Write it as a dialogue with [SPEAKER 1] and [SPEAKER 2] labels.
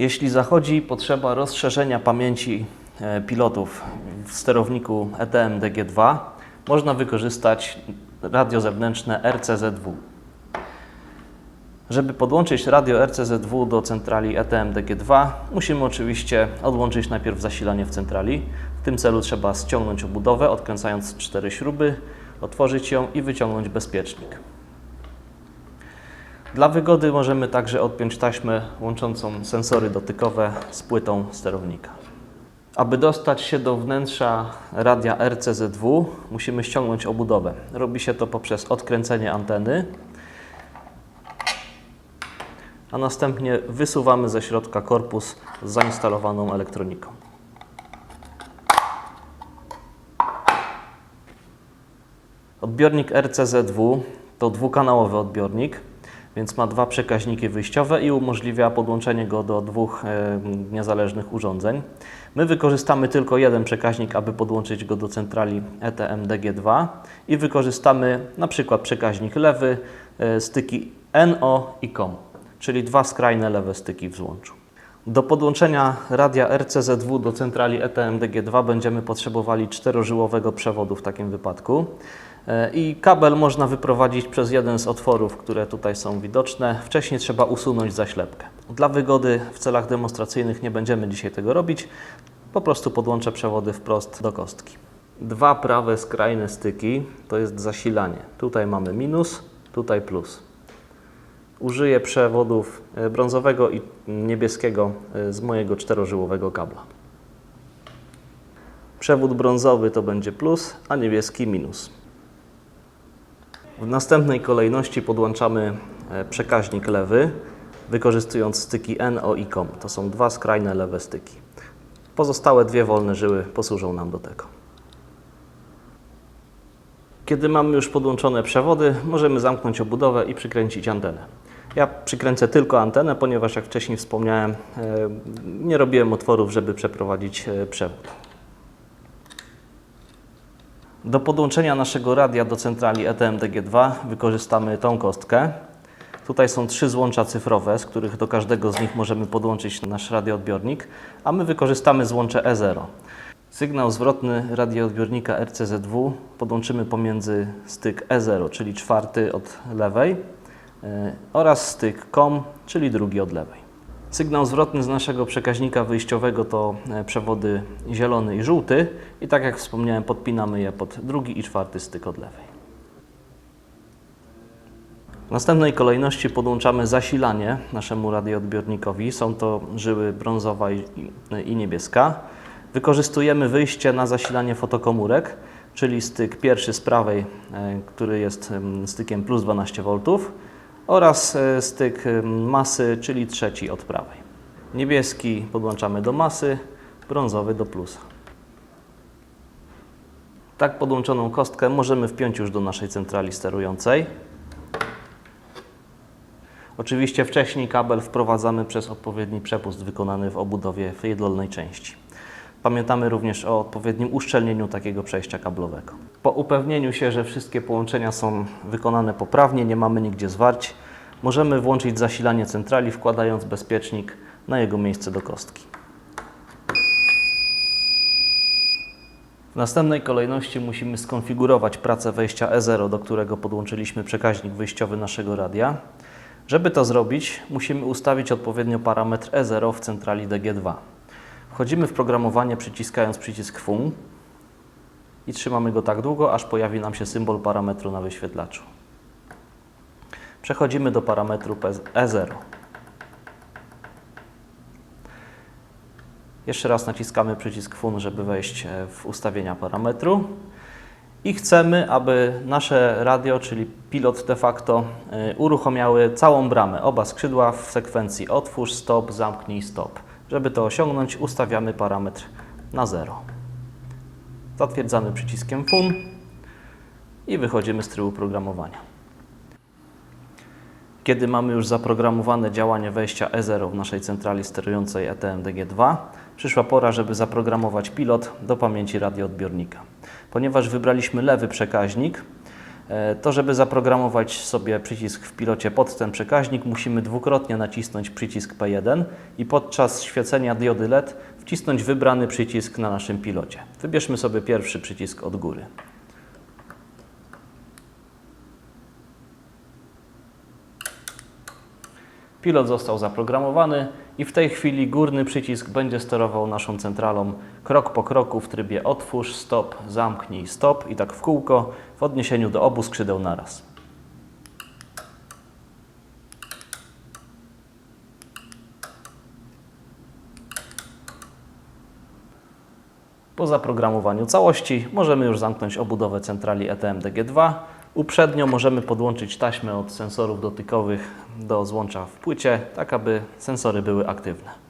[SPEAKER 1] Jeśli zachodzi potrzeba rozszerzenia pamięci e, pilotów w sterowniku E ETM DG2, można wykorzystać radio zewnętrzne RCZW. Żeby podłączyć radio RCZW do centrali E ETM DG2, musimy oczywiście odłączyć najpierw zasilanie w centrali. W tym celu trzeba ściągnąć obudowę, odkręcając cztery śruby, otworzyć ją i wyciągnąć bezpiecznik. Dla wygody możemy także odpiąć taśmę łączącą sensory dotykowe z płytą sterownika. Aby dostać się do wnętrza radia RCZW, musimy ściągnąć obudowę. Robi się to poprzez odkręcenie anteny, a następnie wysuwamy ze środka korpus z zainstalowaną elektroniką. Odbiornik RCZW to dwukanałowy odbiornik, więc ma dwa przekaźniki wyjściowe i umożliwia podłączenie go do dwóch e, niezależnych urządzeń. My wykorzystamy tylko jeden przekaźnik, aby podłączyć go do centrali E ETM DG2 i wykorzystamy na przykład przekaźnik lewy, e, styki NO i COM, czyli dwa skrajne lewe styki w złączu. Do podłączenia radia RCZW do centrali E ETM DG2 będziemy potrzebowali czterożyłowego przewodu w takim wypadku. E, I kabel można wyprowadzić przez jeden z otworów, które tutaj są widoczne. Wcześniej trzeba usunąć zaślepkę. Dla wygody w celach demonstracyjnych nie będziemy dzisiaj tego robić. Po prostu podłączę przewody wprost do kostki. Dwa prawe skrajne styki to jest zasilanie. Tutaj mamy minus, tutaj plus. Użyję przewodów e, brązowego i niebieskiego e, z mojego czterożyłowego kabla. Przewód brązowy to będzie plus, a niebieski minus. W następnej kolejności podłączamy e, przekaźnik lewy, wykorzystując styki NO i COM. To są dwa skrajne lewe styki. Pozostałe dwie wolne żyły posłużą nam do tego. Kiedy mamy już podłączone przewody, możemy zamknąć obudowę i przykręcić antenę. Ja przykręcę tylko antenę, ponieważ jak wcześniej wspomniałem, e, nie robiłem otworów, żeby przeprowadzić e, przewód. Do podłączenia naszego radia do centrali E ETM DG2 wykorzystamy tą kostkę. Tutaj są trzy złącza cyfrowe, z których do każdego z nich możemy podłączyć nasz radioodbiornik, a my wykorzystamy złącze E0. Sygnał zwrotny radioodbiornika RCZW podłączymy pomiędzy styk E0, czyli czwarty od lewej, yy, oraz styk COM, czyli drugi od lewej. Sygnał zwrotny z naszego przekaźnika wyjściowego to e, przewody zielony i żółty i tak jak wspomniałem podpinamy je pod drugi i czwarty styk od lewej. W następnej kolejności podłączamy zasilanie naszemu radioodbiornikowi. Są to żyły brązowa i, niebieska. Wykorzystujemy wyjście na zasilanie fotokomórek, czyli styk pierwszy z prawej, e, który jest em, stykiem plus 12 V oraz e, styk em, masy, czyli trzeci od prawej. Niebieski podłączamy do masy, brązowy do plusa. Tak podłączoną kostkę możemy wpiąć już do naszej centrali sterującej. Oczywiście wcześniej kabel wprowadzamy przez odpowiedni przepust wykonany w obudowie w dolnej części. Pamiętamy również o odpowiednim uszczelnieniu takiego przejścia kablowego. Po upewnieniu się, że wszystkie połączenia są wykonane poprawnie, nie mamy nigdzie zwarć, możemy włączyć zasilanie centrali, wkładając bezpiecznik na jego miejsce do kostki. W następnej kolejności musimy skonfigurować pracę wejścia E0, do którego podłączyliśmy przekaźnik wyjściowy naszego radia. Żeby to zrobić, musimy ustawić odpowiednio parametr E0 w centrali DG2. Wchodzimy w programowanie przyciskając przycisk FUN i trzymamy go tak długo, aż pojawi nam się symbol parametru na wyświetlaczu. Przechodzimy do parametru E0. Jeszcze raz naciskamy przycisk FUN, żeby wejść e, w ustawienia parametru. I chcemy, aby nasze radio, czyli pilot de facto, y, uruchomiały całą bramę, oba skrzydła w sekwencji otwórz, stop, zamknij, stop. Żeby to osiągnąć, ustawiamy parametr na 0. Zatwierdzamy przyciskiem FUN i wychodzimy z trybu programowania. Kiedy mamy już zaprogramowane działanie wejścia E0 w naszej centrali sterującej E ETM DG2, przyszła pora, żeby zaprogramować pilot do pamięci radioodbiornika. Ponieważ wybraliśmy lewy przekaźnik, To, żeby zaprogramować sobie przycisk w pilocie pod ten przekaźnik, musimy dwukrotnie nacisnąć przycisk P1 i podczas świecenia diody LED wcisnąć wybrany przycisk na naszym pilocie. Wybierzmy sobie pierwszy przycisk od góry. Pilot został zaprogramowany i w tej chwili górny przycisk będzie sterował naszą centralą krok po kroku w trybie otwórz, stop, zamknij, stop i tak w kółko w odniesieniu do obu skrzydeł naraz. Po zaprogramowaniu całości możemy już zamknąć obudowę centrali E ETM DG2. Uprzednio możemy podłączyć taśmę od sensorów dotykowych do złącza w płycie, tak aby sensory były aktywne.